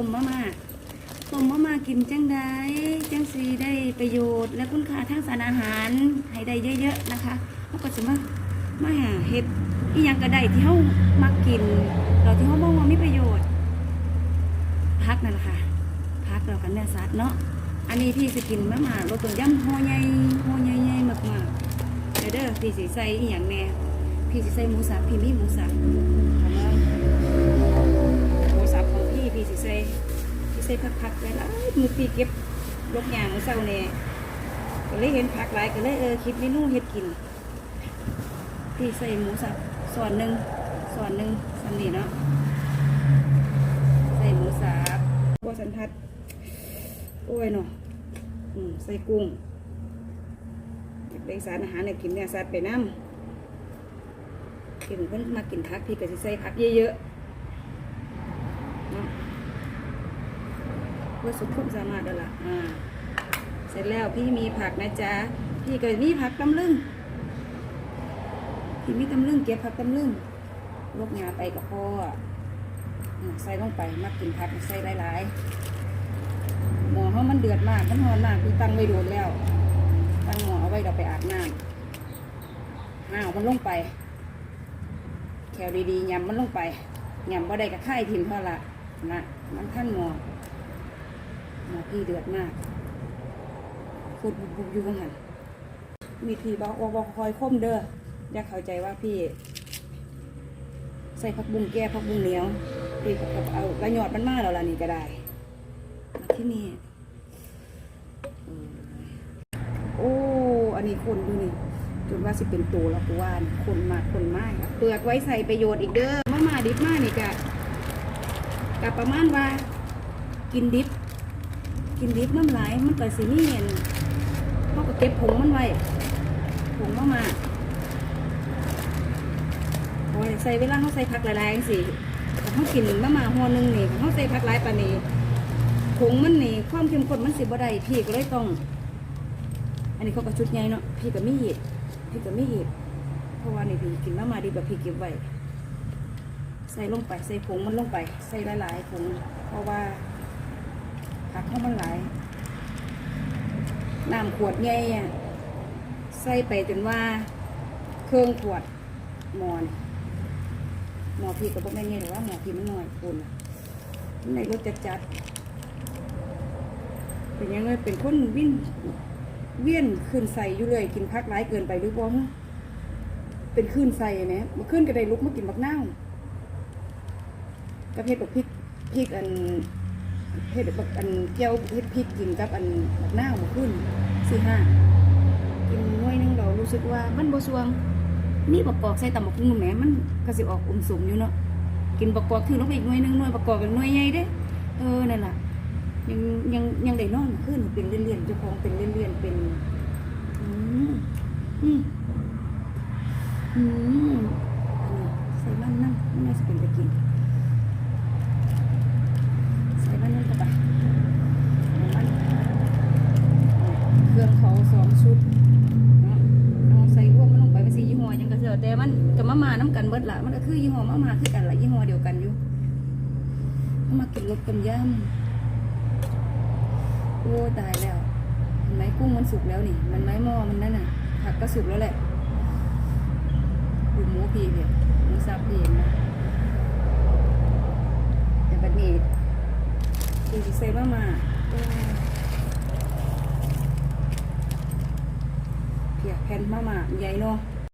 ต้มมะม่าต้มมะม่ากินจังได้จังสีได้ประโยชน์ และคุณค่าทางสารอาหารให้ได้เยอะๆนะคะเขาก็จะมามาหาเห็ดอีหยังก็ได้ที่เขามักกินเราที่เขาบอกว่ามีประโยชน์ พักนั่นแหละค่ะพักเรากันเนื้อสัตว์เนาะอันนี้พี่จะกินมะม่ารสต้มยำห่อใหญ่ห่อใหญ่ๆมากๆเดี๋ยวเด้อพี่สิใส่อีหยังแน่พี่สิใส่หมูสับพี่มีหมูสับเอามา ส่ผักๆไปแล้วมือปีเก็บลกยางมือเศร้าแน่ก็เลยเห็นผักหลายก็เลยเออคิดเมนูเฮ็ดกินพี่ใส่หมูสับส่วนหนึ่งส่วนหนึ่งสำนีเนาะใส่หมูสับบัวสันทัดโอ้ยเนาะใส่กุ้งอยากได้สารอาหารเนี่ยกินเนี่ยสัตว์ไปน้ำกินเพิ่นมากินผักพี่ก็สิใส่ผักเยอะๆเนาะ เพื่อสุดความสามารถแล้วล่ะอ่าเสร็จแล้วพี่มีผักนะจ๊ะพี่ก็มีผักตำลึงพี่มีตำลึงเก็บผักตำลึงลกงาไปกับพ่ออืมใส่ลงไปมักกินผักใส่หลายๆหม้อเขามันเดือดมากมันร้อนมากคือตั้งไว้โดนแล้ว ตั้งหม้อเอาไว้เราไปอาบน้ำห้าวมันลงไปแถวดีๆยำมันลงไปยำบ่ได้กับไข่ทิมเท่าละนะมันท่านหม้อ หมอพี่เดือดมากฟุดบุบอยู่ข้างหันมีทีบอกว่าบอกคอยคมเด้ออยากเข้าใจว่าพี่ ใส่ผักบุ้งแก้ผักบุ้งเหนียวพี่ก็เอากระยอดมันมาแล้วล่ะนี่ก็ได้มาที่นี่โอ้อันนี้คนดูนี่จนว่าสิเป็นตัวแล้วกูว่านคนมากคนมากเปลือกไว้ใส่ประโยชน์อีกเด้อมามาดิบมานี่กะกะประมาณว่า กินดิบ กินดิบน้ำลายมันก็สิมีเห็นเขาก็เก็บผงมันไว้ผงมามาโอ้ยใส่เวลาเขาใส่ผักหลายๆสิแต่เขากินมะมาหัวหนึงนี่เขาใส่ผักหลายปานนี้ผงมันนี่ความเข้มข้นมันสิบ่ได้พี่ก็เลยต้อง อันนี้เขาก็ชุดใหญ่เนาะพี่ก็ไม่เหตุพี่ก็ไม่เหตุเพราะว่านี่พี่กินมะมาดีแบบพี่เก็บไว้ใส่ลงไปใส่ผงมันลงไป ใส่หลายๆผงเพราะว่า ผักเขามันหลายน้ำขวดใหญ่ใส่ไปจนว่า เครื่องขวดหมอนหมอพีก็บอกแม่เนี่ยหรือว่าหมอพีมันหน่อยคุณในรถจัดจัดๆเป็นยังไงเป็นคนวิ่นเวียนขึ้นใส่อยู่เลย กินพักร้ายเกินไปหรือบ่ฮะเป็นขึ้นใส่เนี่ยมาขึ้นก็ไดลุกมากินบักน้าวกับเห็ดบักพริกพริกอัน เห็ดบักอันเจียวเห็ดพริกกินกับอันบักน้าวมาขึ้นสี่ห้ากินหน้อยนึงเรารู้สึกว่ามันบ่สวงนี่ประกอบใส่ตำบักหุ่งแหมมันก็สิออกอุ่มสมอยู่เนาะกินประกอบถือลงไปอีกหน่วยนึงหน่วยประกอบเป็นหน่วยใหญ่เด้เออนั่นล่ะยังยังยังได้นอนขึ้นเป็นเลี่ยนๆเจ้าของเป็นเลี่ยนๆเป็นอืมอืมอืมอันนี้ใส่มันนั่นมันน่าจะเป็นตะกินใส่มันนั่นเข้าไปเอามันเครื่องเขาสองชุด เนาะเอาใส่รวมมันลงไปเป็นสียี่ห้อหยังก็เถอะ แต่มันกับมะมาน้ำกันเบิดละมันก็คือยี่ห้อมะมาคือกันละยี่ห้อเดียวกันอยู่เอามากินรสกันย่ำโอ้ตายแล้วเห็นไหมกุ้งมันสุกแล้วนี่ มันไม้หม้อมันนั่นน่ะผักก็สุกแล้วแหละดูหมูพีเพียหมูสับพีนไหมแต่บัดนี้ดีสิใส่มะมาเพียแผ่นมะมาใหญ่เนาะ